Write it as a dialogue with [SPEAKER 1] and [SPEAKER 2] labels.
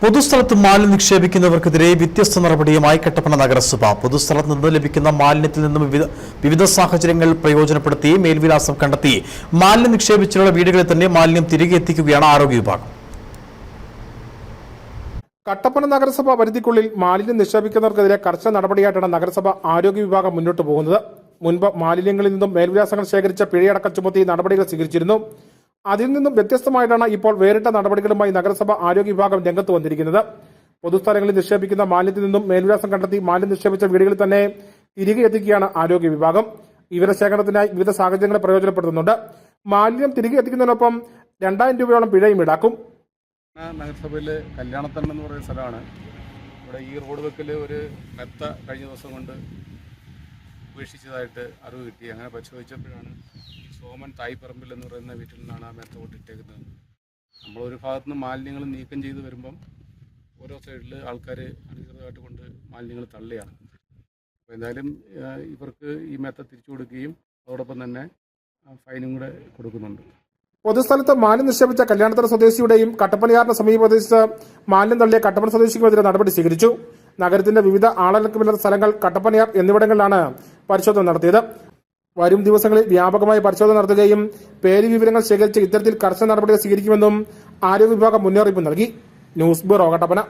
[SPEAKER 1] പൊതുസ്ഥലത്ത് മാലിന്യം നിക്ഷേപിക്കുന്നവർക്കെതിരെ വ്യത്യസ്ത നടപടിയുമായി കട്ടപ്പന നഗരസഭ. പൊതുസ്ഥലത്ത് നിന്ന് ലഭിക്കുന്ന മാലിന്യത്തിൽ നിന്നും വിവിധ വിവിധ സാഹചര്യങ്ങൾ പ്രയോജനപ്പെടുത്തി മേൽവിലാസം കണ്ടെത്തി. മാലിന്യം നിക്ഷേപിച്ചിട്ടുള്ള വീടുകളിൽ തന്നെ മാലിന്യം തിരികെ എത്തിക്കുകയാണ് ആരോഗ്യ വിഭാഗം.
[SPEAKER 2] കട്ടപ്പന നഗരസഭ പരിധിക്കുള്ളിൽ മാലിന്യം നിക്ഷേപിക്കുന്നവർക്കെതിരെ കർശന നടപടിയായിട്ടാണ് നഗരസഭ ആരോഗ്യ വിഭാഗം മുന്നോട്ട് പോകുന്നത്. മുൻപ് മാലിന്യങ്ങളിൽ നിന്നും മേൽവിലാസങ്ങൾ ശേഖരിച്ച പിഴയടക്കം ചുമത്തി നടപടികൾ സ്വീകരിച്ചിരുന്നു. അതിൽ നിന്നും വ്യത്യസ്തമായിട്ടാണ് ഇപ്പോൾ വേറിട്ട നടപടികളുമായി നഗരസഭ ആരോഗ്യ വിഭാഗം രംഗത്ത് വന്നിരിക്കുന്നത്. പൊതുസ്ഥലങ്ങളിൽ നിക്ഷേപിക്കുന്ന മാലിന്യത്തിൽ നിന്നും മേൽവിലാസം കണ്ടെത്തി മാലിന്യം നിക്ഷേപിച്ച വീടുകളിൽ തന്നെ തിരികെ എത്തിക്കുകയാണ് ആരോഗ്യ വിഭാഗം. വിവരശേഖരണത്തിനായി വിവിധ സാഹചര്യങ്ങളെ പ്രയോജനപ്പെടുത്തുന്നുണ്ട്. മാലിന്യം തിരികെ എത്തിക്കുന്നതിനൊപ്പം രണ്ടായിരം രൂപയോളം പിഴയും ഈടാക്കും.
[SPEAKER 3] നഗരസഭയിലെ കല്യാണത്തണ്ണ എന്ന് പറയുന്ന സ്ഥലമാണ്. ഇവിടെ ഈ റോഡ് വെക്കൽ ഒരു മെത്ത കഴിഞ്ഞ ദിവസം കൊണ്ട് ഉപേക്ഷിച്ചതായിട്ട് അറിവ് കിട്ടി. അങ്ങനെ പരിശോധിച്ചപ്പോഴാണ് സോമൻ തായ്പറമ്പിൽ എന്ന് പറയുന്ന വീട്ടിൽ നിന്നാണ് ആ മെത്ത ഇട്ടേക്കുന്നത്. നമ്മളൊരു ഭാഗത്ത് നിന്ന് മാലിന്യങ്ങൾ നീക്കം ചെയ്ത് വരുമ്പം ഓരോ സൈഡിൽ ആൾക്കാർ അനധികൃതമായിട്ട് കൊണ്ട് മാലിന്യങ്ങൾ തള്ളിയാണ് അപ്പോൾ എന്തായാലും ഇവർക്ക് ഈ മെത്ത തിരിച്ചു കൊടുക്കുകയും അതോടൊപ്പം തന്നെ ഫൈനും കൂടെ കൊടുക്കുന്നുണ്ട്.
[SPEAKER 2] പൊതുസ്ഥലത്ത് മാലിന്യം നിക്ഷേപിച്ച കല്യാണത്തറ സ്വദേശിയുടെയും കട്ടപ്പനയാറിന് സമീപ പ്രദേശത്ത് മാലിന്യം തള്ളിയ കട്ടപ്പന സ്വദേശിക്കുമെതിരെ നടപടി സ്വീകരിച്ചു. നഗരത്തിന്റെ വിവിധ ആളടക്കമില്ലാത്ത സ്ഥലങ്ങൾ കട്ടപ്പനയാർ എന്നിവിടങ്ങളിലാണ് പരിശോധന നടത്തിയത്. വരും ദിവസങ്ങളിൽ വ്യാപകമായി പരിശോധന നടത്തുകയും പേര് വിവരങ്ങൾ ശേഖരിച്ച് ഇത്തരത്തിൽ കർശന നടപടികൾ സ്വീകരിക്കുമെന്നും ആരോഗ്യ വിഭാഗം മുന്നറിയിപ്പ് നൽകി. News bureau Kattappana.